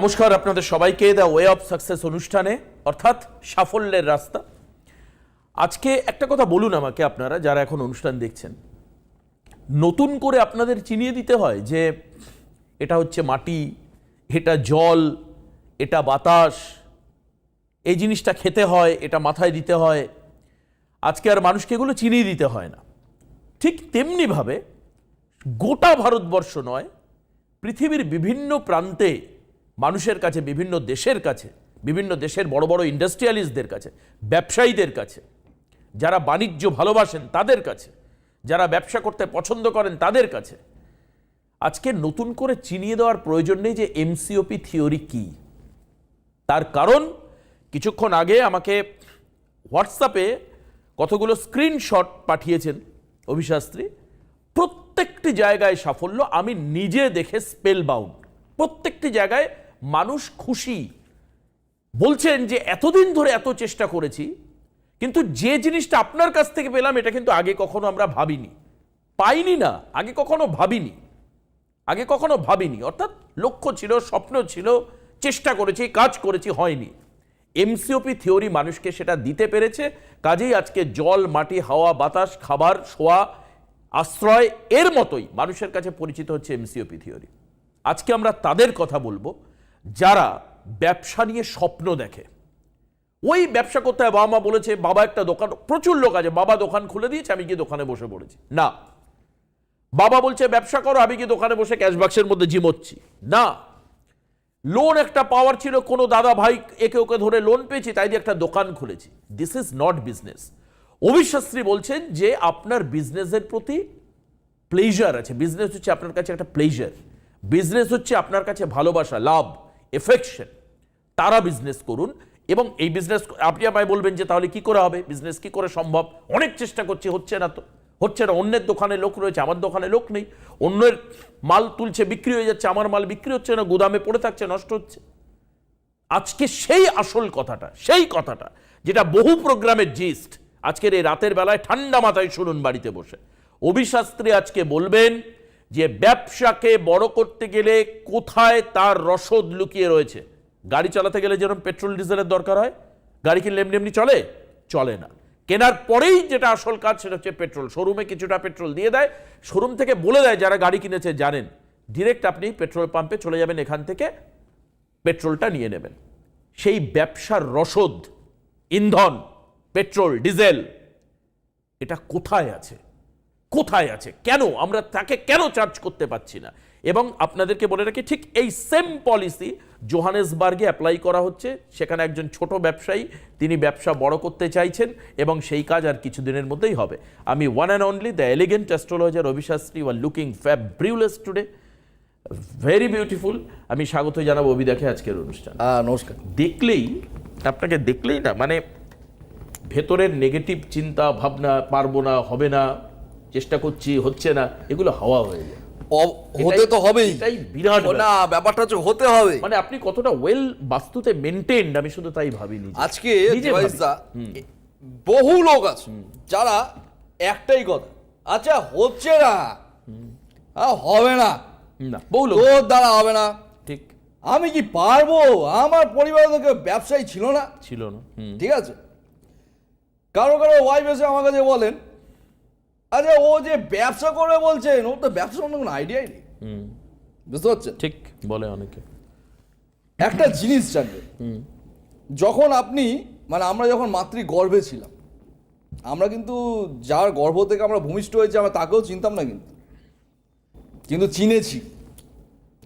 নমস্কার, আপনাদের সবাইকে দ্য ওয়ে অফ সাকসেস অনুষ্ঠানে, অর্থাৎ সাফল্যের রাস্তা। আজকে একটা কথা বলুন আমাকে আপনারা, যারা এখন অনুষ্ঠান দেখছেন। নতুন করে আপনাদের চিনিয়ে দিতে হয় যে, এটা হচ্ছে মাটি, এটা জল, এটা বাতাস, এই জিনিসটা খেতে হয়, এটা মাথায় দিতে হয়। আজকে আর মানুষকে এগুলো চিনিয়ে দিতে হয় না। ঠিক তেমনিভাবে গোটা ভারতবর্ষ নয়, পৃথিবীর বিভিন্ন প্রান্তে মানুষের কাছে, বিভিন্ন দেশের কাছে, বিভিন্ন দেশের বড় বড় ইন্ডাস্ট্রিয়ালিস্টদের কাছে, ব্যবসায়ীদের কাছে, যারা বাণিজ্য ভালোবাসেন তাদের কাছে, যারা ব্যবসা করতে পছন্দ করেন তাদের কাছে, আজকে নতুন করে চিনিয়ে দেওয়ার প্রয়োজন নেই যে এমসিওপি থিওরি কি। তার কারণ, কিছুক্ষণ আগে আমাকে হোয়াটসঅ্যাপে কতগুলো স্ক্রিনশট পাঠিয়েছেন অভিশাস্ত্রী। প্রত্যেকটি জায়গায় সাফল্য, আমি নিজে দেখে স্পেল বাউন্ড প্রত্যেকটি জায়গায় মানুষ খুশি। বলছেন যে, এতদিন ধরে এত চেষ্টা করেছি, কিন্তু যে জিনিসটা আপনার কাছ থেকে পেলাম, এটা কিন্তু আগে কখনো আমরা ভাবিনি। পাইনি না, আগে কখনো ভাবিনি। আগে কখনো ভাবিনি। অর্থাৎ লক্ষ্য ছিল, স্বপ্ন ছিল, চেষ্টা করেছি, কাজ করেছি, হয়নি। এমসিওপি থিওরি মানুষকে সেটা দিতে পেরেছে। কাজেই আজকে জল, মাটি, হাওয়া, বাতাস, খাবার, শোয়া, আশ্রয়, এর মতোই মানুষের কাছে পরিচিত হচ্ছে এমসিওপি থিওরি আজকে আমরা তাদের কথা বলব। যারা ব্যবসা নিয়ে স্বপ্ন দেখে। ওই ব্যবসা করতে হয়, বাবা মা বলেছে, বাবা, একটা দোকান, প্রচুর লোক আছে, বাবা দোকান খুলে দিয়েছে, আমি গিয়ে দোকানে বসে পড়েছি। না। বাবা বলছে, ব্যবসা করো, আমি কি দোকানে বসে ক্যাশ বাক্সের মধ্যে জিমোচ্ছি না। লোন একটা পাওয়ার ছিল, কোনো দাদা ভাই একে ওকে ধরে লোন পেয়েছি, তাই দিয়ে একটা দোকান খুলেছি। দিস ইজ নট বিজনেস অবিশ্বাস্ত্রী বলছেন যে, আপনার বিজনেসের প্রতি প্লেজার আছে। বিজনেস হচ্ছে আপনার কাছে একটা প্লেজার বিজনেস হচ্ছে আপনার কাছে ভালোবাসা, লাভ। এফেকশন তারা বিজনেস করুন এবং এই বিজনেস আপনি আমায় বলবেন যে তাহলে কি করে হবে? বিজনেস কি করে সম্ভব? অনেক চেষ্টা করছি, হচ্ছে না তো। হচ্ছে না, অন্যের দোকানে লোক রয়েছে, আমার দোকানে লোক নেই। অন্যের মাল তুলছে, বিক্রি হয়ে যাচ্ছে, আমার মাল বিক্রি হচ্ছে না, গুদামে পড়ে থাকছে, নষ্ট হচ্ছে। আজকে সেই আসল কথাটা, সেই কথাটা, যেটা বহু প্রোগ্রামের জিস্ট আজকের এই রাতের বেলায় ঠান্ডা মাথায় শুনুন বাড়িতে বসে। অভিশাস্ত্রী আজকে বলবেন যে ব্যবসাকে বড় করতে গেলে কোথায় তার রসদ লুকিয়ে রয়েছে? গাড়ি চালাতে গেলে যেরকম পেট্রোল, ডিজেলের দরকার হয়, গাড়ি কিনলে এমনি এমনি চলে? চলে না। কেনার পরেই যেটা আসল কাজ সেটা হচ্ছে পেট্রোল। শোরুমে কিছুটা পেট্রোল দিয়ে দেয়, শোরুম থেকে বলে দেয় যারা গাড়ি কিনেছে, জানেন। ডিরেক্ট আপনি পেট্রোল পাম্পে চলে যাবেন, এখান থেকে পেট্রোলটা নিয়ে নেবেন। সেই ব্যবসার রসদ, ইন্ধন, পেট্রোল, ডিজেল, এটা কোথায় আছে? কোথায় আছে? কেন? আমরা তাকে কেন চার্জ করতে পারছি না? এবং আপনাদেরকে বলে রাখি ঠিক এই সেম পলিসি জোহানেসবার্গে অ্যাপ্লাই করা হচ্ছে। সেখানে একজন ছোট ব্যবসায়ী তিনি ব্যবসা বড় করতে চাইছেন এবং সেই কাজ আর কিছুদিনের মধ্যেই হবে। আমি one and only the elegant astrologer অভিশাস্ত্রী are looking fabulous today very beautiful আমি স্বাগত জানাব অভিদাকে আজকের অনুষ্ঠান। নমস্কার। দেখলেই আপনাকে দেখলেই না মানে ভেতরের নেগেটিভ চিন্তা ভাবনা পারব না হবে না চেষ্টা করছি হচ্ছে না এগুলো হাওয়া হয়ে যায়। হতে তো হবেই। এটাই বিরাট না ব্যাপারটা হচ্ছে হতে হবে। মানে আপনি কতটা ওয়েল বাস্তুতে মেনটেন্ড আমি শুধু তাই ভাবিনি আজকে বহু লোক আছে যারা একটাই কথা আচ্ছা হচ্ছে না। হবে না। না বহু লোক। তোর দ্বারা হবে না। ঠিক। আমি কি পারব? আমার পরিবারে তো কেউ ব্যবসায়ী ছিল না। ছিল না। ঠিক আছে? কারও কারও ওয়াইফ এসে আমার কাছে বলেন আচ্ছা ও যে ব্যবসা করে বলছেন ওর তো ব্যবসা সম্বন্ধে কোনো আইডিয়াই নেই। হুম, বুঝতে পারছেন? ঠিক বলে অনেকে। একটা জিনিস জানবেন যখন আপনি মানে আমরা যখন মাতৃ গর্ভে ছিলাম আমরা কিন্তু যার গর্ভ থেকে আমরা ভূমিষ্ঠ হয়েছি আমরা তাকেও চিনতাম না কিন্তু। কিন্তু চিনেছি।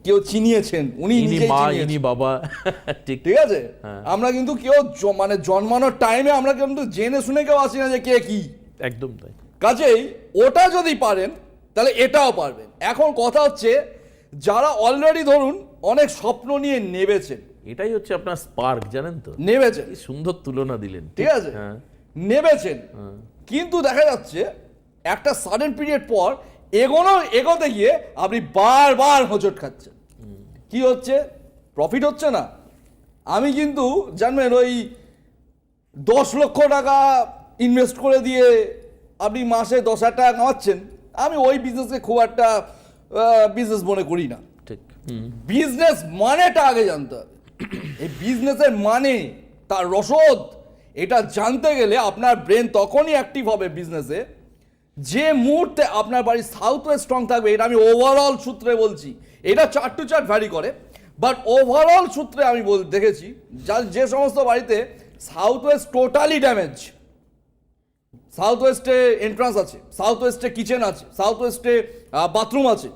কেউ চিনিয়েছেন উনি ইনি মা চিনিয়েছেন। ইনি বাবা ঠিক। ঠিক আছে? আমরা কিন্তু কেউ মানে জন্মানোর টাইমে আমরা কিন্তু জেনে শুনে কেউ আসি না যে কে কি। একদম তাই। কাজেই ওটা যদি পারেন তাহলে এটাও পারবেন। এখন কথা হচ্ছে যারা অলরেডি ধরুন অনেক স্বপ্ন নিয়ে নেবেছেন। এটাই হচ্ছে আপনার স্পার্ক জানেন তো? নেবেছেন। সুন্দর তুলনা দিলেন। ঠিক আছে? হ্যাঁ। নেবেছেন। কিন্তু দেখা যাচ্ছে একটা সাডেন পিরিয়ড পর এগোনো এগোতে গিয়ে আপনি বারবার হোঁচট খাচ্ছেন। কি হচ্ছে? প্রফিট হচ্ছে না। আমি কিন্তু জানবেন ওই দশ লক্ষ টাকা ইনভেস্ট করে দিয়ে আপনি মাসে দশ হাজার টাকা কামাচ্ছেন আমি ওই বিজনেসকে খুব একটা বিজনেস মনে করি না। ঠিক। বিজনেস মানেটা আগে জানতে হবে। এই বিজনেসের মানে তার রসদ এটা জানতে গেলে আপনার ব্রেন তখনই অ্যাক্টিভ হবে বিজনেসে যে মুহূর্তে আপনার বাড়ি সাউথ ওয়েস্ট স্ট্রং থাকবে এটা আমি ওভারঅল সূত্রে বলছি। এটা চার্ট টু চার্ট ভ্যারি করে বাট ওভারঅল সূত্রে আমি বল দেখেছি যা যে সমস্ত বাড়িতে south west totally damage south ওয়েস্টে entrance আছে সাউথ ওয়েস্টে কিচেন আছে সাউথ ওয়েস্টে বাথরুম আছে।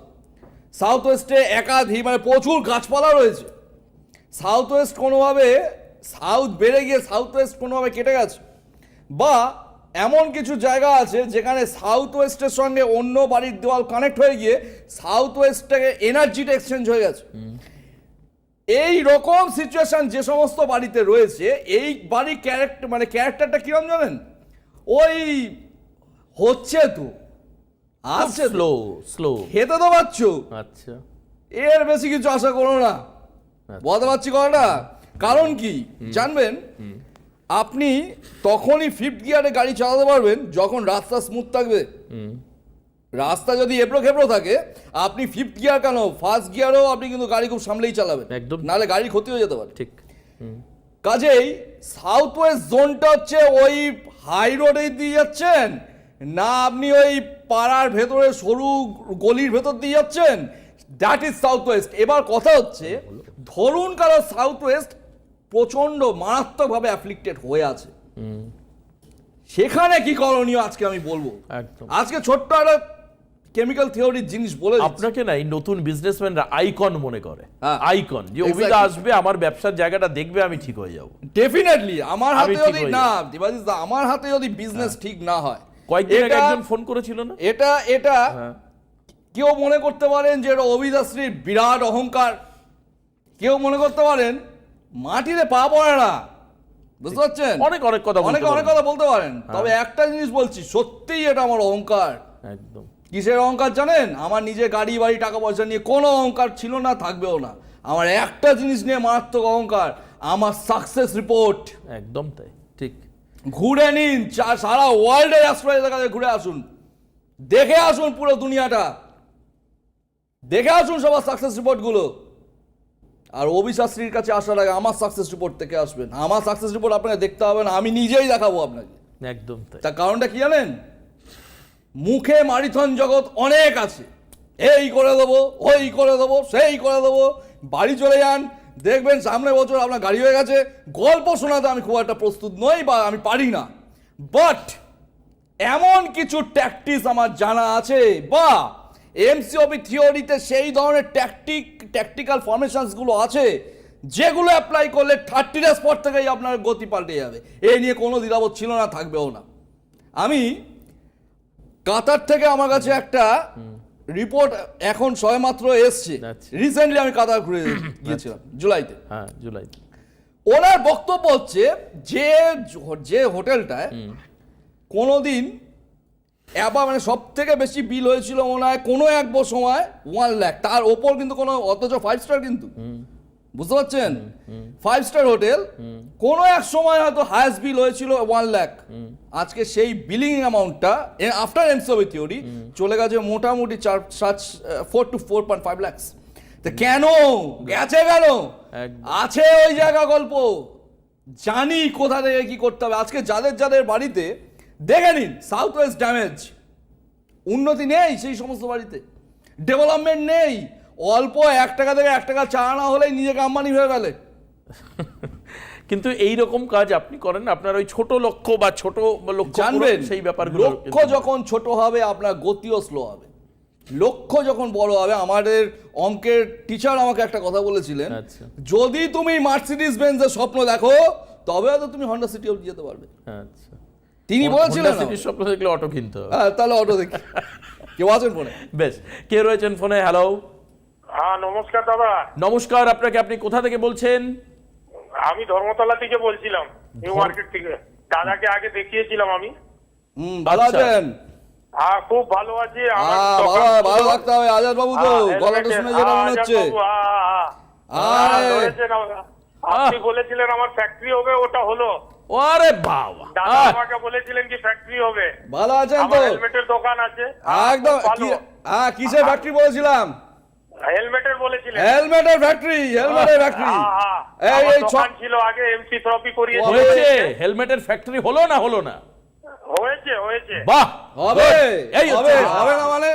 সাউথ ওয়েস্টে একাধিক মানে প্রচুর গাছপালা রয়েছে। সাউথ ওয়েস্ট কোনোভাবে সাউথ বেড়ে গিয়ে সাউথ ওয়েস্ট কোনোভাবে কেটে গেছে। বা এমন কিছু জায়গা আছে যেখানে সাউথ ওয়েস্টের সঙ্গে অন্য বাড়ির দেওয়াল কানেক্ট হয়ে গিয়ে সাউথ ওয়েস্টটাকে এনার্জিটা এক্সচেঞ্জ হয়ে গেছে। এই রকম সিচুয়েশন যে সমস্ত বাড়িতে রয়েছে, এই বাড়ির ক্যারেক্টার মানে ক্যারেক্টারটা কীরকম জানেন? ওই হচ্ছে তো আসছে স্লো স্লো খেতে তো পাচ্ছ? আচ্ছা। এর বেশি কিছু আশা করো না। আচ্ছা। বলতে পারছি কথাটা? কারণ কি? জানবেন? আপনি তখনই ফিফথ গিয়ারে গাড়ি চালাতে পারবেন যখন রাস্তা স্মুথ থাকবে। রাস্তা যদি এবড়ো খেবড়ো থাকে আপনি ফিফথ গিয়ার কেন? ফার্স্ট গিয়ারও আপনি কিন্তু গাড়ি খুব সামলেই চালাবেন। একদম। নাহলে গাড়ির ক্ষতি হয়ে যেতে পারে। ঠিক। কাজেই সাউথ ওয়েস্ট জোনটা হচ্ছে ওই হাই রোডে দিয়ে যাচ্ছেন না আপনি ওই পাড়ার ভেতরে সরু গলির ভেতর দিয়ে যাচ্ছেন দ্যাট ইজ সাউথ ওয়েস্ট এবার কথা হচ্ছে ধরুন কারও সাউথ ওয়েস্ট প্রচণ্ড মারাত্মকভাবে অ্যাফ্লিক্টেড হয়ে আছে। সেখানে কি করণীয় আজকে আমি বলব? একদম। আজকে ছোট্ট একটা কেমিক্যাল থিওরির জিনিস বলে আপনাকে না এই নতুন বিজনেসম্যানরা আইকন মনে করে। হ্যাঁ। আইকন যে Exactly. অভিদা আসবে আমার ব্যবসার জায়গাটা দেখবে আমি ঠিক হয়ে যাব। ডেফিনেটলি আমার হাতে যদি না দিবাজিস আমার হাতে যদি বিজনেস ঠিক না হয় কয়েকদিন আগে একজন ফোন করেছিল না? এটা এটা হ্যাঁ। কেউ মনে করতে পারেন যে এটা অভিদাশ্রীর বিরাট অহংকার? কেউ মনে করতে পারেন? মাটিতে পা পড়ে না। বুঝতে পারছেন? অনেক অনেক কথা অনেক অনেক হ্যাঁ। কথা বলতে পারেন। তবে একটা জিনিস বলছি সত্যিই এটা আমার অহংকার। একদম। কিসের অহংকার জানেন? আমার নিজে গাড়ি বাড়ি টাকা পয়সা নিয়ে কোনো অহংকার ছিল না থাকবেও না। আমার একটা জিনিস নিয়ে মারাত্মক অহংকার আমার সাকসেস রিপোর্ট একদম তাই ঠিক। ঘুরে নিন সারা ওয়ার্ল্ডের অ্যাস্ট্রোলজার কাছে ঘুরে আসুন। দেখে আসুন পুরো দুনিয়াটা। দেখে আসুন সবার সাকসেস রিপোর্টগুলো আর অবিশাস্ত্রীর কাছে আসার আগে আমার সাকসেস রিপোর্ট থেকে আসবেন। আমার সাকসেস রিপোর্ট আপনাকে দেখতে হবে না আমি নিজেই দেখাবো আপনাকে। একদম তাই। তার কারণটা কি জানেন? মুখে মারিথন জগৎ অনেক আছে। এই করে দেবো, ওই করে দেবো, সেই করে দেবো। বাড়ি চলে যান, দেখবেন সামনের বছর আপনার গাড়ি হয়ে গেছে। গল্প শোনাতে আমি খুব একটা প্রস্তুত নই বা আমি পারি না। বাট এমন কিছু ট্যাকটিস আমার জানা আছে বা এমসিওবি থিওরিতে সেই ধরনের ট্যাকটিক ট্যাকটিক্যাল ফরমেশনসগুলো আছে, যেগুলো অ্যাপ্লাই করলে থার্টি ডেজ পর থেকেই আপনার গতি পাল্টে যাবে। এই নিয়ে কোনো দ্বিধাবোধ ছিল না, থাকবেও না। আমি কাতার থেকে আমার কাছে একটা রিপোর্ট এখন সবেমাত্র এসছে। আচ্ছা। রিসেন্টলি আমি কাতার ঘুরে গিয়েছিলাম জুলাইতে। হ্যাঁ জুলাই ওনার বক্তব্য হচ্ছে যে যে হোটেলটায় কোনোদিন এবার মানে সব থেকে বেশি বিল হয়েছিল মনে হয় কোনো এক সময় ওয়ান লাখ তার ওপর কিন্তু কোনো অথচ ফাইভ স্টার কিন্তু। বুঝতে পারছেন? ফাইভ স্টার হোটেল কোনো এক সময় হয়তো হায়েস্ট বিল হয়েছিল ওয়ান লাখ আজকে সেই বিলিং অ্যামাউন্টটা আফটার এমসিওবি থিওরি চলে গেছে মোটামুটি চার সাত four to four point five lakhs তো কেন? গেছে কেন? আছে ওই জায়গা গল্প। জানি কোথা থেকে কি করতে হবে। আজকে যাদের যাদের বাড়িতে দেখে নিন সাউথ ওয়েস্ট ড্যামেজ উন্নতি নেই সেই সমস্ত বাড়িতে। ডেভেলপমেন্ট নেই। অল্প এক টাকা থেকে এক টাকা চা না হলেই নিজেকে আম্বানি হয়ে গেলে। কিন্তু এই রকম কাজ আপনি করেন আপনার ওই ছোট লক্ষ্য বা ছোট লক্ষ্য জানবেন সেই ব্যাপারগুলো লক্ষ্য যখন ছোট হবে আপনার গতিও স্লো হবে। লক্ষ্য যখন বড় হবে আমাদের অঙ্কের টিচার আমাকে একটা কথা বলেছিলেন আচ্ছা। যদি তুমি মার্সিডিজ বেঞ্জের স্বপ্ন দেখো তবে হয়তো তুমি হন্ডা সিটি অব্দি যেতে পারবে। আচ্ছা। তিনি বলেছিলেন স্বপ্ন দেখলে অটো কিনতে হবে। হ্যাঁ তাহলে অটো দেখি। কেউ আছেন ফোনে? বেশ কে রয়েছেন ফোনে? হ্যালো হ্যাঁ নমস্কার দাদা। নমস্কার আপনাকে আপনি কোথা থেকে বলছেন? আমি ধর্মতলা থেকে বলছিলাম নিউ মার্কেট থেকে। দাদাকে আগে দেখিয়েছিলাম আমি। হুম ভালো আচ্ছা। আছেন? হ্যাঁ খুব ভালো আছি। আমার হ্যাঁ, ভালো। থাকতে হবে আজাদ বাবু তো হ্যাঁ, গলাটা শুনে যেটা মনে হ্যাঁ, হচ্ছে। হ্যাঁ, হ্যাঁ, হ্যাঁ, আপনি বলেছিলেন আমার ফ্যাক্টরি হবে ওটা হলো। আরে বাবা। দাদা আমাকে বলেছিলেন কি ফ্যাক্টরি হবে। ভালো আছেন তো? আমার হেলমেটের দোকান আছে। হ্যাঁ, একদম কি- হ্যাঁ কিসের ফ্যাক্টরি বলেছিলাম? হেলমেটের বলেছিলেন। হেলমেটের ফ্যাক্টরি হেলমেটের ফ্যাক্টরি হ্যাঁ, হ্যাঁ। এই এই ছিল আগে এমসি ট্রফি করিয়েছে হয়েছে? হেলমেটের ফ্যাক্টরি হলো না হলো না? হয়েছে হয়েছে। বাহ হবে এই হবে হবে না মানে?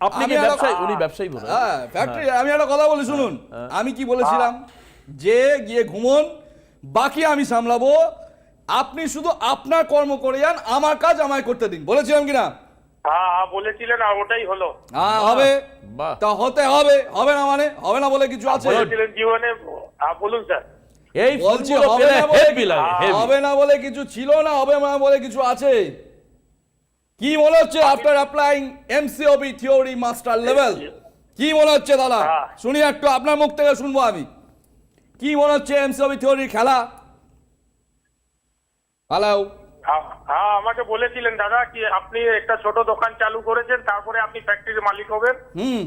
আপনি আমি কি ব্যবসায়ী? উনি ব্যবসায়ী বলেন। হ্যাঁ ফ্যাক্টরি আমি একটা কথা বলি শুনুন। আমি কি বলেছিলাম? যে গিয়ে ঘুমন বাকি আমি সামলাবো। আপনি শুধু আপনার কর্ম করে যান আমার কাজ আমায় করতে দিন। বলেছিলাম কিনা? হ্যাঁ হ্যাঁ বলেছিলেন আর ওটাই হলো। হ্যাঁ হবে। তা হতে হবে। হবে না মানে? হবে না বলে কিছু আছে? বলেছিলেন জীবনে বলুন স্যার। এই বলছি হবে পেলে না হেভি লাগে হবে না বলে কিছু ছিল না হবে না বলে কিছু আছে? কি মনে হচ্ছে after applying MCOB theory master level কি মনে হচ্ছে দাদা? হ্যাঁ। শুনি একটু আপনার মুখ থেকে শুনব আমি। কি মনে হচ্ছে এমসিওবি থিওরির খেলা? হ্যালো হ্যাঁ, হ্যাঁ আমাকে বলেছিলেন দাদা কি আপনি একটা ছোট দোকান চালু করেছেন তারপরে আপনি ফ্যাক্টরির মালিক হবেন। হুম।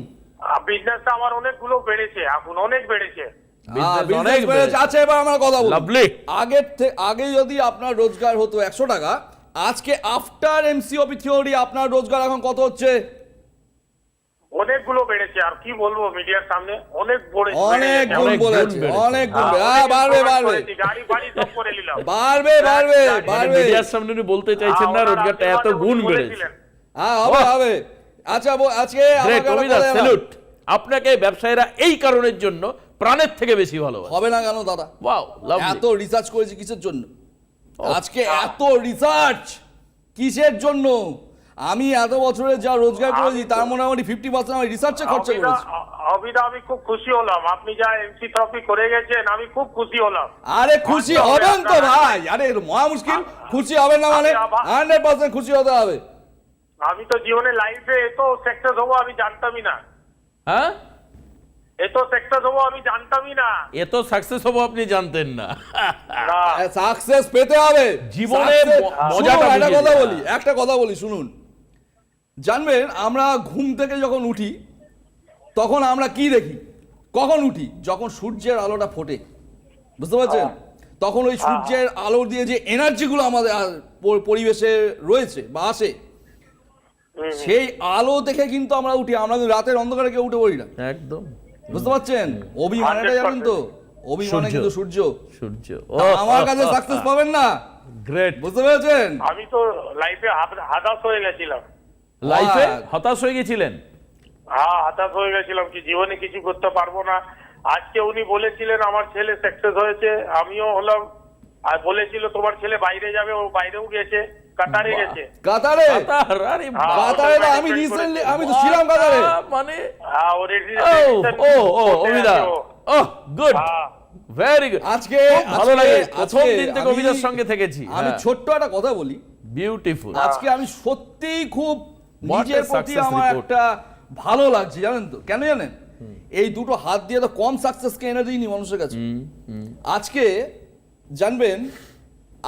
বিজনেসটা আমার অনেকগুলো বেড়েছে এখন অনেক বেড়েছে। অনেক বেড়েছে। বেড়েছে। আচ্ছা এবার আমার কথা বলি। আগের থেকে আগে যদি আপনার রোজগার হতো একশো টাকা আজকে আফটার এমসিওপি থিওরি আপনার রোজগার এখন কত হচ্ছে? অনেকগুলো বেড়েছে আর কি বলব মিডিয়ার সামনে? অনেক বড়ে অনেক গুণ বলেছে অনেক গুণ হ্যাঁ, হ্যাঁ বাড়বে বাড়বে। গাড়ি বাড়ি সব করে নিলাম। বাড়বে বাড়বে মানে বাড়বে। মিডিয়ার সামনে উনি বলতে চাইছেন না হ্যাঁ, রোজগারটা এত গুণ বেড়েছে। হ্যাঁ হবে হবে। আচ্ছা আজকে। স্যালুট আপনাকে ব্যবসায়ীরা এই কারণের জন্য প্রাণের থেকে বেশি ভালো হবে না কেন দাদা। ওয়াও এত রিসার্চ করেছি কিসের জন্য? আজকে এত রিসার্চ কিসের জন্য? আমি এত বছরে যা রোজগার করেছি তার মোটামুটি ফিফটি পার্সেন্ট আমি রিসার্চে খরচা করেছি। অবিদা, আমি খুব খুশি হলাম। আপনি যা এমসি ট্রফি করে গেছেন আমি খুব খুশি হলাম। আরে খুশি হবেন তো ভাই! আরে মহা মুশকিল। খুশি হবেন না মানে? আমি হান্ড্রেড পার্সেন্ট খুশি হতে হবে। আমি তো জীবনে লাইফে এত সাকসেস হব আমি জানতামই না। হ্যাঁ? এত সাকসেস হব আমি জানতামই না। এত সাকসেস হব আপনি জানতেন না। না। সাকসেস পেতে হবে। জীবনে মজাটা একটা কথা বলি একটা কথা বলি শুনুন। জানবেন আমরা ঘুম থেকে যখন উঠি তখন আমরা কি দেখি কখন উঠি যখন সূর্যের আলোটা ফোটে বুঝতে পারছেন তখন ওই সূর্যের আলো দিয়ে যে এনার্জিগুলো আমাদের পরিবেশে রয়েছে বা আসে সেই আলো দেখে কিন্তু আমরা উঠি আমরা কিন্তু রাতের অন্ধকারে কেউ উঠে পড়ি না একদম বুঝতে পারছেন অভিমানেটা জানেন তো অভিমানে কিন্তু সূর্য সূর্য আমার কাছে সাকসেস পাবেন না গ্রেট বুঝতে পেরেছেন আমি তো লাইফে হাতাশ হয়ে গেছিলাম লাইফে. হতাশ হয়ে গেছিলেন? হ্যাঁ হতাশ হয়ে গেছিলাম কি জীবনে কিছু করতে পারব না। আজকে উনি বলেছিলেন আমার ছেলে সাকসেস হয়েছে আমিও হলাম। আর বলেছিল তোমার ছেলে বাইরে যাবে ও বাইরেও গেছে কাতারে গেছে। কাতারে? আরে হ্যাঁ, কাতারে না আমি রিসেন্টলি আমি তো ছিলাম কাতারে। মানে হ্যাঁ ও ও ও ও অমিতা ও গুড। হ্যাঁ। ভেরি গুড আজকে ভালো লাগে। প্রথম দিন থেকে আমি- সঙ্গে থেকেছি। আমি হ্যাঁ। ছোট্ট একটা কথা বলি। বিউটিফুল আজকে আমি সত্যিই খুব নিজের প্রতি আমার একটা ভালো লাগছে জানেন তো? কেন জানেন? এই দুটো হাত দিয়ে তো কম সাকসেসকে এনে দিইনি মানুষের কাছে। আজকে জানবেন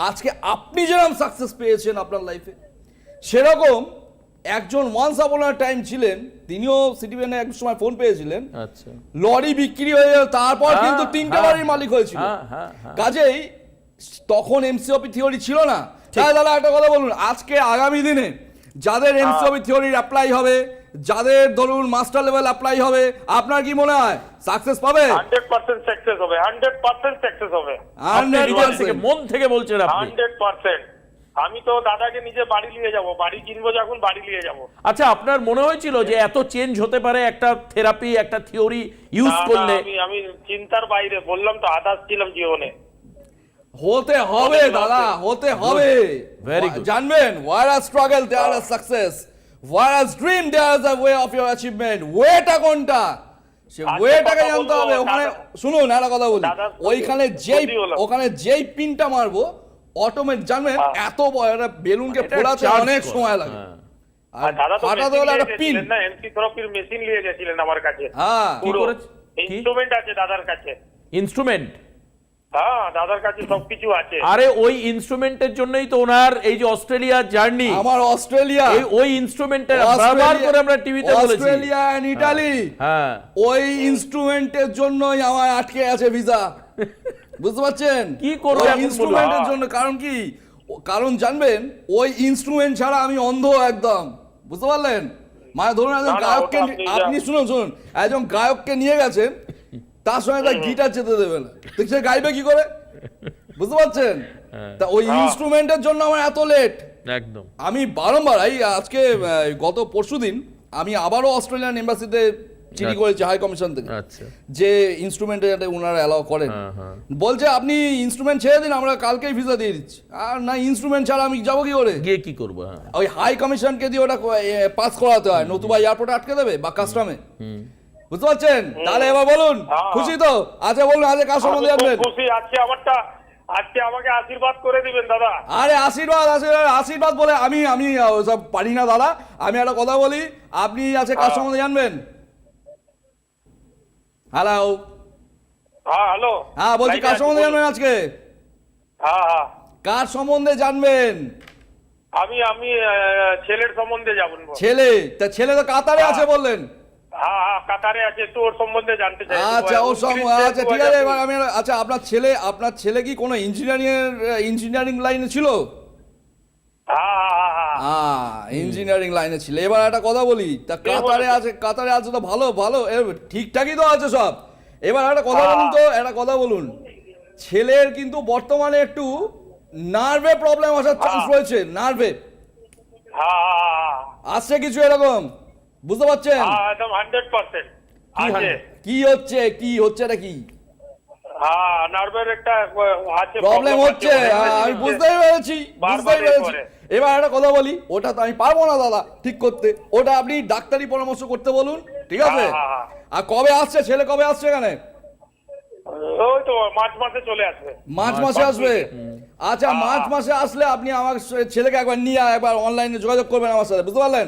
আজকে আপনি যেরকম সাকসেস পেয়েছেন আপনার লাইফে সেরকম একজন ওয়ান্স আপন টাইম ছিলেন তিনিও সিটি ব্যানে এক সময় ফোন পেয়েছিলেন আচ্ছা। লরি বিক্রি হয়ে গেল তারপর হ্যাঁ, কিন্তু তিনটে হ্যাঁ, বাড়ির মালিক হয়েছিল। হ্যাঁ, হ্যাঁ, হ্যাঁ। কাজেই তখন এমসিওপি থিওরি ছিল না। তাই দাদা একটা কথা বলুন আজকে আগামী দিনে যাদের এমসিওপি থিওরির অ্যাপ্লাই হবে যাদের ধরুন মাস্টার লেভেল অ্যাপ্লাই হবে আপনার কি মনে হয়? সাকসেস পাবে? হান্ড্রেড পার্সেন্ট সাকসেস হবে হান্ড্রেড পার্সেন্ট সাকসেস হবে। আপনি হান্ড্রেড নিজের থেকে মন থেকে বলছেন আপনি। Hundred percent. আমি তো দাদাকে নিজে বাড়ি নিয়ে যাব বাড়ি কিনবো যখন বাড়ি নিয়ে যাব। আচ্ছা আপনার মনে হয়েছিল যে এত চেঞ্জ হতে পারে একটা থেরাপি একটা থিওরি ইউজ করলে? আমি আমি চিন্তার বাইরে বললাম তো আদাস ছিলাম জীবনে। হতে হবে দাদা হতে হবে। Very good. জানবেন where are struggle there are success where are dream there is a way of your achievement ওয়েটা কোনটা? সে ওয়েটাকে জানতে হবে ওখানে শুনুন একটা কথা বলি। ওইখানে যেই ওখানে যেই পিনটা মারবো অটোমেটিক জানবেন হ্যাঁ। এত বড় একটা বেলুনকে ফোলাতে অনেক করে। সময় লাগে। হ্যাঁ। আর আর দাদা তো ফাটাতে মেশিন হলে একটা পিন না এমসি থেরাপির মেশিন নিয়ে গেছিলেন আমার কাছে। হ্যাঁ। কি করেছে? ইনস্ট্রুমেন্ট আছে দাদার কাছে। ইনস্ট্রুমেন্ট আরে ওই ইনস্ট্রুমেন্টের জন্যই তো ওনার এই যে অস্ট্রেলিয়ার জার্নি। আমার অস্ট্রেলিয়া। ওই ইনস্ট্রুমেন্টের বারবার করে আমরা টিভিতে বলেছি। অস্ট্রেলিয়া এন্ড ইটালি হ্যাঁ। ওই ইনস্ট্রুমেন্টের জন্যই আমার আটকে আছে ভিসা বুঝতে পারছেন? কি করবে ইনস্ট্রুমেন্টের জন্য কারণ কি? কারণ জানবেন ওই ইনস্ট্রুমেন্ট ছাড়া আমি অন্ধ একদম। বুঝতে পারলেন? মানে ধরুন একজন গায়ককে আপনি শুনুন শুনুন। একজন গায়ককে নিয়ে গেছেন তার সঙ্গে তার গিটার যেতে দেবে না। সে গাইবে কি করে? বুঝতে পারছেন? তা ওই হ্যাঁ। ইনস্ট্রুমেন্টের জন্য আমার এত লেট একদম। আমি বারংবার এই আজকে গত পরশুদিন আমি আবারও অস্ট্রেলিয়ান এম্বাসিতে চিঠি আচ্ছা। করেছি হাই কমিশন থেকে। আচ্ছা। যে ইনস্ট্রুমেন্টে যাতে ওনারা অ্যালাউ করেন। হ্যাঁ, হ্যাঁ। বলছে আপনি ইনস্ট্রুমেন্ট ছেড়ে দিন আমরা কালকেই ভিসা দিয়ে দিচ্ছি। আর না ইনস্ট্রুমেন্ট ছাড়া আমি যাব কি করে? গিয়ে কি করব হ্যাঁ। ওই হাই কমিশনকে দিয়ে ওটা পাস করাতে হয়। নতুবা এয়ারপোর্টে আটকে দেবে বা কাস্টমে বুঝতে পারছেন? তাহলে এবার বলুন হ্যাঁ। খুশি তো? আচ্ছা বলুন আজকে কার সম্বন্ধে জানবেন? খুশি আজকে আমারটা আজকে আমাকে আশীর্বাদ করে দিবেন দাদা। আরে আশীর্বাদ আশীর্বাদ আশীর্বাদ বলে আমি আমি ওসব পারি না দাদা। আমি একটা কথা বলি আপনি আজকে কার হ্যাঁ। সম্বন্ধে জানবেন? হ্যালো হ্যাঁ হ্যালো। হ্যাঁ বলছি কার সম্বন্ধে জানবেন আজকে? হ্যাঁ হ্যাঁ। কার সম্বন্ধে জানবেন? আমি আমি ছেলের সম্বন্ধে যাবেন ছেলে? তা ছেলে তো কাতারে হ্যাঁ। আছে বললেন। হ্যাঁ হ্যাঁ আছে আচ্ছা ও সব আচ্ছা ঠিক আছে এবার আমি আচ্ছা আপনার ছেলে আপনার ছেলে কি কোনো ইঞ্জিনিয়ারিং ইঞ্জিনিয়ারিং লাইনে ছিল? হ্যাঁ হ্যাঁ হ্যাঁ হ্যাঁ। ইঞ্জিনিয়ারিং লাইনে ছিল। এবার একটা কথা বলি তা কাতারে আছে কাতারে আছে তো ভালো ভালো ঠিকঠাকই তো আছে সব। এবার একটা কথা হ্যাঁ। বলুন তো একটা কথা বলুন। ছেলের কিন্তু বর্তমানে একটু নার্ভে প্রবলেম আসার চান্স হ্যাঁ। রয়েছে নার্ভে হ্যাঁ হ্যাঁ। আসছে কিছু এরকম? বুঝতে পারছেন? হ্যাঁ একদম হান্ড্রেড পার্সেন্ট কি আছে। কি হচ্ছে? কি হচ্ছে এটা কি হ্যাঁ নার্ভের একটা আছে প্রবলেম হচ্ছে হ্যাঁ, আমি বুঝতেই পেরেছি বুঝতেই পেরেছি। এবার একটা কথা বলি ওটা তো আমি পারব না দাদা ঠিক করতে। ওটা আপনি ডাক্তারি পরামর্শ করতে বলুন ঠিক আছে? আর কবে আসছে ছেলে কবে আসছে এখানে? ওই তো মার্চ মাসে চলে আসবে। মার্চ মাসে আসবে? আচ্ছা। মার্চ মাসে আসলে আপনি আমার ছেলেকে একবার নিয়ে একবার অনলাইনে যোগাযোগ করবেন আমার সাথে বুঝতে পারলেন?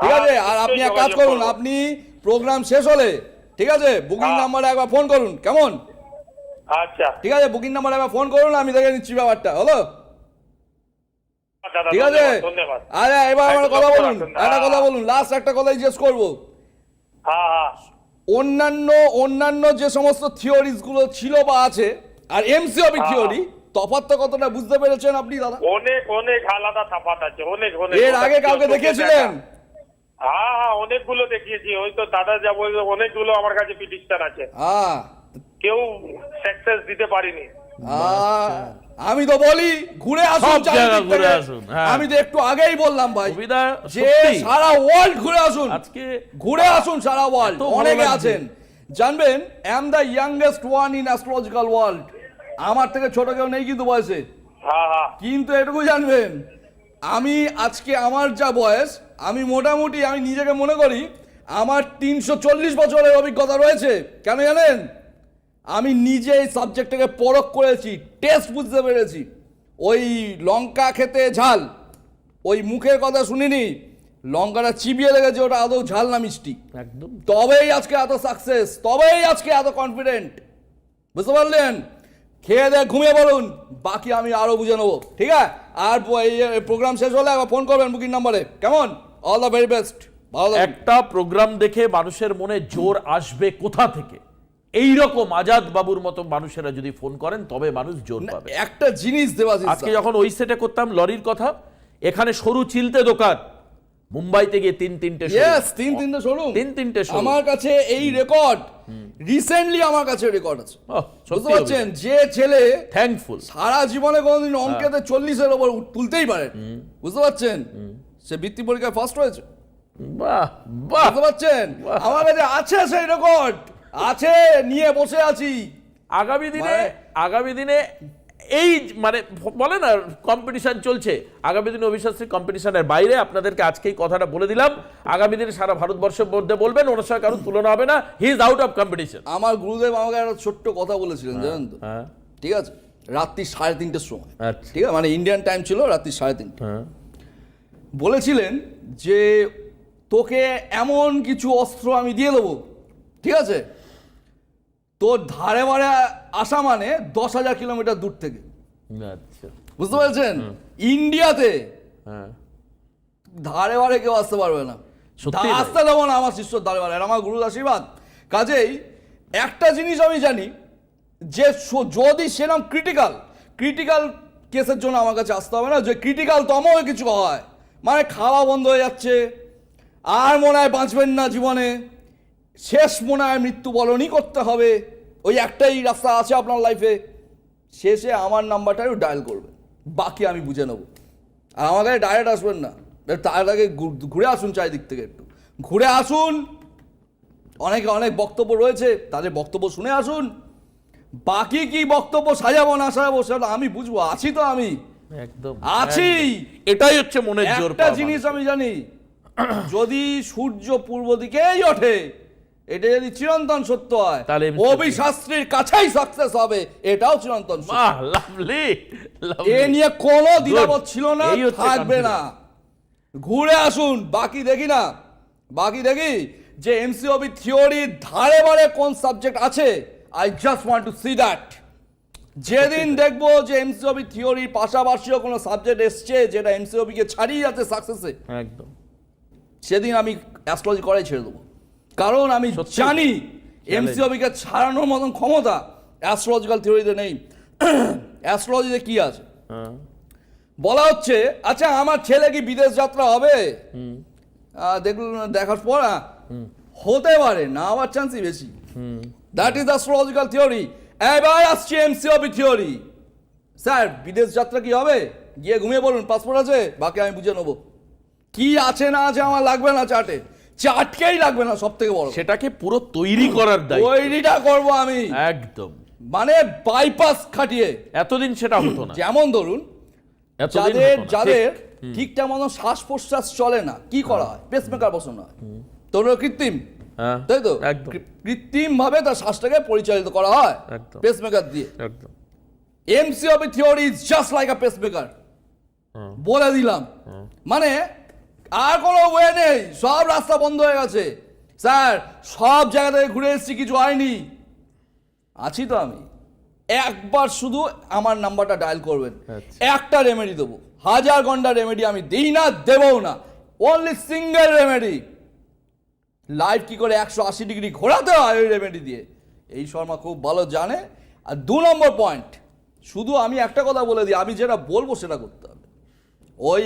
ঠিক হ্যাঁ, আছে? আর আপনি এক কাজ করুন আপনি প্রোগ্রাম শেষ হলে ঠিক আছে? বুকিং হ্যাঁ। নাম্বারে একবার ফোন করুন কেমন? আচ্ছা। ঠিক আছে? বুকিং নাম্বারে একবার ফোন করুন আমি দেখে নিচ্ছি ব্যাপারটা হলো? ঠিক আছে? আরে এবার আমার কথা বলুন একটা কথা হ্যাঁ। বলুন লাস্ট একটা কথাই জিজ্ঞেস করব। হ্যাঁ হ্যাঁ। অন্যান্য অন্যান্য যে সমস্ত থিওরিজগুলো ছিল বা আছে আর এমসিওবি হ্যাঁ। থিওরি তফাৎটা কতটা বুঝতে পেরেছেন আপনি দাদা? অনেক অনেক আলাদা তফাৎ আছে অনেক অনেক। এর আগে কাউকে চোখে দেখিয়েছিলেন? দেখা। হ্যাঁ হ্যাঁ অনেকগুলো দেখিয়েছি। ওই তো দাদা যা বলছে অনেকগুলো আমার কাছে পিটিশন আছে। হ্যাঁ কেউ সাকসেস দিতে পারিনি। আমি তো বলি ঘুরে আসুন ঘুরে আসুন, হ্যাঁ। আমি তো একটু আগেই বললাম ভাই যে সারা ওয়ার্ল্ড ঘুরে আসুন। আজকে ঘুরে আসুন সারা ওয়ার্ল্ড অনেকে আছেন। জানবেন am the youngest one in astrological world আমার থেকে ছোট কেউ নেই কিন্তু বয়সে। হ্যাঁ হ্যাঁ। কিন্তু এটুকু জানবেন আমি আজকে আমার যা বয়স আমি মোটামুটি আমি নিজেকে মনে করি আমার তিনশো চল্লিশ বছরের অভিজ্ঞতা রয়েছে। কেন জানেন? আমি নিজে এই সাবজেক্টটাকে পরখ করেছি টেস্ট বুঝতে পেরেছি। ওই লঙ্কা খেতে ঝাল ওই মুখের কথা শুনিনি লঙ্কাটা চিবিয়ে লেগেছে ওটা আদৌ ঝাল না মিষ্টি। একদম। তবেই আজকে এত সাকসেস তবেই আজকে এত কনফিডেন্ট বুঝতে পারলেন? খেয়ে দিয়ে ঘুমিয়ে বলুন বাকি আমি আরও বুঝে নেব। ঠিক আছে? আর এই প্রোগ্রাম শেষ হলে একবার ফোন করবেন বুকিং নাম্বারে কেমন? অল দ্য ভেরি বেস্ট একটা প্রোগ্রাম দেখে মানুষের মনে জোর আসবে কোথা থেকে? এই রকম আজাদ বাবুর মতো মানুষেরা যদি ফোন করেন তবে মানুষ জোর পাবে। একটা জিনিস দেবাশিস আজকে যখন ওই সেটে করতাম লরির কথা এখানে সরু চিলতে দোকান। মুম্বাইতে গিয়ে তিন তিনটে। ইয়েস তিন তিনটে শোরুম তিন তিনটে showroom। আমার কাছে এই রেকর্ড রিসেন্টলি আমার কাছে রেকর্ড আছে। বুঝতে পারছেন? যে ছেলে থ্যাঙ্কফুল সারা জীবনে কোনোদিন হ্যাঁ। অঙ্কেতে চল্লিশের ওপর তুলতেই পারেন। বুঝতে পারছেন? সে বৃত্তি পরীক্ষায় ফার্স্ট হয়েছে বাহ বাহ। আমার কাছে আছে সেই রেকর্ড আছে নিয়ে বসে আছি। আগামী দিনে মানে- আগামী দিনে এই মানে বলে না কম্পিটিশন চলছে। আগামী দিনে অভিশাস্ত্রী কম্পিটিশনের বাইরে আপনাদেরকে আজকেই কথাটা বলে দিলাম। আগামী দিনে সারা ভারতবর্ষের মধ্যে বলবেন ওনার সঙ্গে কারোর তুলনা হবে না। He is out of competition আমার গুরুদেব আমাকে একটা ছোট্ট কথা বলেছিলেন জানেন তো? হ্যাঁ। ঠিক আছে? রাত্রি সাড়ে তিনটের সময়। আচ্ছা। ঠিক আছে? মানে ইন্ডিয়ান টাইম ছিল রাত্রি সাড়ে তিনটে। হ্যাঁ। বলেছিলেন যে তোকে এমন কিছু অস্ত্র আমি দিয়ে দেবো ঠিক আছে? তোর ধারে মারে আসা মানে দশ হাজার কিলোমিটার দূর থেকে। আচ্ছা। বুঝতে পারছেন? ইন্ডিয়াতে হ্যাঁ। ধারে বারে কেউ আসতে পারবে না। আসতে দেবো না আমার শিষ্য ধারে বারে আমার গুরুর আশীর্বাদ। কাজেই একটা জিনিস আমি জানি যে যদি সেরকম ক্রিটিক্যাল ক্রিটিক্যাল কেসের জন্য আমার কাছে আসতে হবে না যে ক্রিটিক্যাল তম কিছু হয়। মানে খাওয়া বন্ধ হয়ে যাচ্ছে। আর মনে হয় বাঁচবেন না জীবনে। শেষ মনে হয় মৃত্যুবরণই করতে হবে। ওই একটাই রাস্তা আছে আপনার লাইফে শেষে আমার নাম্বারটা একটু ডায়াল করবেন। বাকি আমি বুঝে নেব। আর আমার কাছে ডাইরেক্ট আসবেন না। তার আগে ঘুরে আসুন চারিদিক থেকে একটু। ঘুরে আসুন। অনেকে অনেক বক্তব্য রয়েছে। তাদের বক্তব্য শুনে আসুন। বাকি কি বক্তব্য সাজাবো না সাজাবো সেটা আমি বুঝব। আছি তো আমি। একদম। আছি। এটাই হচ্ছে মনের জোর একটা জিনিস আমি জানি যদি সূর্য পূর্ব দিকেই ওঠে এটা যদি চিরন্তন সত্য হয় তাহলে অভি শাস্ত্রীর কাছেই সাকসেস হবে এটাও চিরন্তন বাহ লাভলি এ নিয়ে কোনো দ্বিধাবোধ ছিল না থাকবে না। ঘুরে আসুন বাকি দেখি না। বাকি দেখি যে এমসিওবি থিওরির ধারে বারে কোন সাবজেক্ট আছে? I just want to see that যেদিন দেখব যে এমসিওবি থিওরির পাশাপাশিও কোনো সাবজেক্ট এসছে যেটা এমসিওবি কে ছাড়িয়ে যাচ্ছে সাকসেসে একদম। সেদিন আমি অ্যাস্ট্রোলজি করাই ছেড়ে দেবো। কারণ আমি জানি খেয়ালে- এমসিওবি কে ছাড়ানোর মতন ক্ষমতা অ্যাস্ট্রোলজিক্যাল থিওরিতে নেই। অ্যাস্ট্রোলজিতে কি আছে? হ্যাঁ। বলা হচ্ছে আচ্ছা আমার ছেলে কি বিদেশ যাত্রা হবে? আহ, দেখলুন দেখার পর হতে পারে না হওয়ার চান্সই বেশি। দ্যাট ইজ অ্যাস্ট্রোলজিক্যাল থিওরি এবার আসছে এমসিওবি থিওরি স্যার বিদেশ যাত্রা কি হবে? গিয়ে ঘুমিয়ে বলুন পাসপোর্ট আছে? বাকি আমি বুঝে নেব। কি আছে না আছে আমার লাগবে না চার্টে চার্টকেই লাগবে না সব থেকে বড়। সেটাকে পুরো তৈরি করার দায়িত্ব। তৈরিটা করব আমি। একদম। মানে বাইপাস খাটিয়ে। এতদিন সেটা হতো না। যেমন ধরুন যাদের যাদের ঠিক। ঠিকঠাক মতো শ্বাস প্রশ্বাস চলে না কি করা হয়? পেসমেকার বসানো হয়। তোমরা কৃত্রিম তাই তো? একদম। কৃত্রিম ভাবে তার শ্বাসটাকে পরিচালিত করা হয়। পেসমেকার দিয়ে। একদম। MCOB theory is just like a pacemaker. বলে দিলাম। মানে আর কোনো ওয়ে নেই সব রাস্তা বন্ধ হয়ে গেছে। স্যার সব জায়গা থেকে ঘুরে এসেছি কিছু হয়নি। আছি তো আমি। একবার শুধু আমার নাম্বারটা ডায়াল করবেন। আচ্ছা। একটা রেমেডি দেবো। হাজার ঘণ্টা রেমেডি আমি দিই না দেবও না। অনলি সিঙ্গেল রেমেডি লাইফ কি করে একশো আশি ডিগ্রি ঘোরাতে হয় ওই রেমেডি দিয়ে? এই শর্মা খুব ভালো জানে। আর দু নম্বর পয়েন্ট শুধু আমি একটা কথা বলে দিই আমি যেটা বলব সেটা করতে হবে। ওই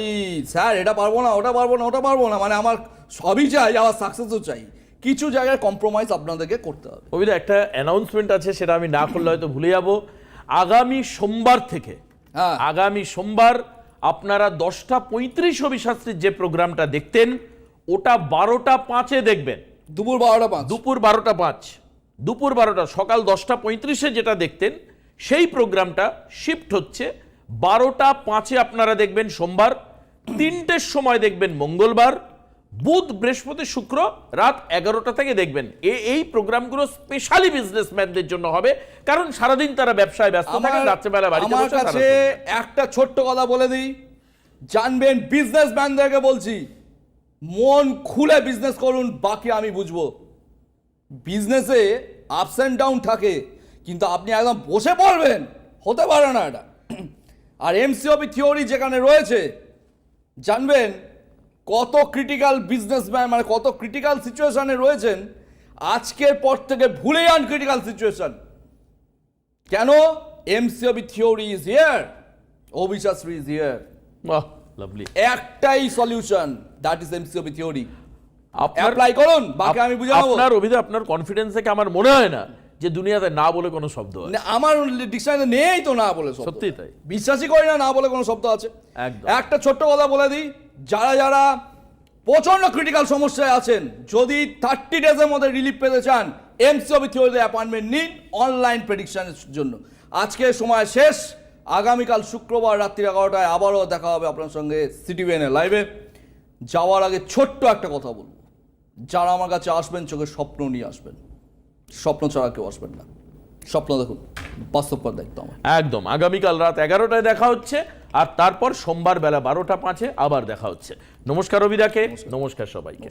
স্যার এটা পারব না ওটা পারব না ওটা পারব না মানে আমার সবই চাই আমার সাকসেসও চাই। কিছু জায়গায় কম্প্রোমাইজ আপনাদেরকে করতে হবে। কবিতা একটা অ্যানাউন্সমেন্ট আছে সেটা আমি না করলে হয়তো ভুলে যাব। আগামী সোমবার থেকে হ্যাঁ। আগামী সোমবার আপনারা দশটা পঁয়ত্রিশ অভিশাস্ত্রীর যে প্রোগ্রামটা দেখতেন ওটা বারোটা পাঁচে দেখবেন। দুপুর বারোটা পাঁচ। দুপুর বারোটা পাঁচ। দুপুর বারোটা সকাল দশটা পঁয়ত্রিশে যেটা দেখতেন সেই প্রোগ্রামটা শিফট হচ্ছে। বারোটা পাঁচে আপনারা দেখবেন সোমবার তিনটের সময় দেখবেন মঙ্গলবার বুধ বৃহস্পতি শুক্র রাত এগারোটা থেকে দেখবেন। এই প্রোগ্রামগুলো স্পেশালি বিজনেসম্যানদের জন্য হবে কারণ সারাদিন তারা ব্যবসায় ব্যস্ত থাকেন রাত্রেবেলা বাড়িতে বসে একটা ছোট্ট কথা বলে দিই। জানবেন বিজনেস ম্যানদেরকে বলছি মন খুলে বিজনেস করুন বাকি আমি বুঝব। বিজনেসে আপস অ্যান্ড ডাউন থাকে কিন্তু আপনি একদম বসে পড়বেন। হতে পারে না এটা। আর এমসিওপি থিওরি যেখানে রয়েছে জানবেন কত ক্রিটিক্যাল বিজনেসম্যান মানে কত ক্রিটিক্যাল সিচুয়েশনে রয়েছেন আজকের পর থেকে ভুলে যান ক্রিটিক্যাল সিচুয়েশন কেন এমসিওবি থিওরি ইজ হিয়ার অবিশ্বাস্ত্রী ইজ হিয়ার বাহ লাভলি একটাই solution that is MCOB theory apply করুন বাকি আমি বুঝে নেব। আপনার অভিধা আপনার কনফিডেন্স থেকে আমার মনে হয় না যে দুনিয়াতে না বলে কোনো শব্দ আছে। আমার ডিকশনারিতে নেই তো না বলে শব্দ। সত্যি তাই। বিশ্বাসই করি না না বলে কোনো শব্দ আছে। একদম। একটা ছোট্ট কথা বলে দিই যারা যারা প্রচণ্ড ক্রিটিক্যাল সমস্যায় আছেন যদি থার্টি ডেজের মধ্যে রিলিফ পেতে চান এমসিওবি থিওরিতে অ্যাপয়েন্টমেন্ট নিন অনলাইন প্রেডিকশনের জন্য। আজকের সময় শেষ আগামীকাল শুক্রবার রাত্রি এগারোটায় আবারও দেখা হবে আপনার সঙ্গে সিটিভিএনের লাইভে যাওয়ার আগে ছোট্ট একটা কথা বলব। যারা আমার কাছে আসবেন চোখে স্বপ্ন নিয়ে আসবেন। স্বপ্ন ছাড়া কেউ আসবেন না। স্বপ্ন দেখুন বাস্তব করার দায়িত্ব আমার। একদম। আগামীকাল রাত এগারোটায় দেখা হচ্ছে আর তারপর সোমবার বেলা বারোটা পাঁচে আবার দেখা হচ্ছে। নমস্কার অভিদাকে নমস্কার। সবাইকে।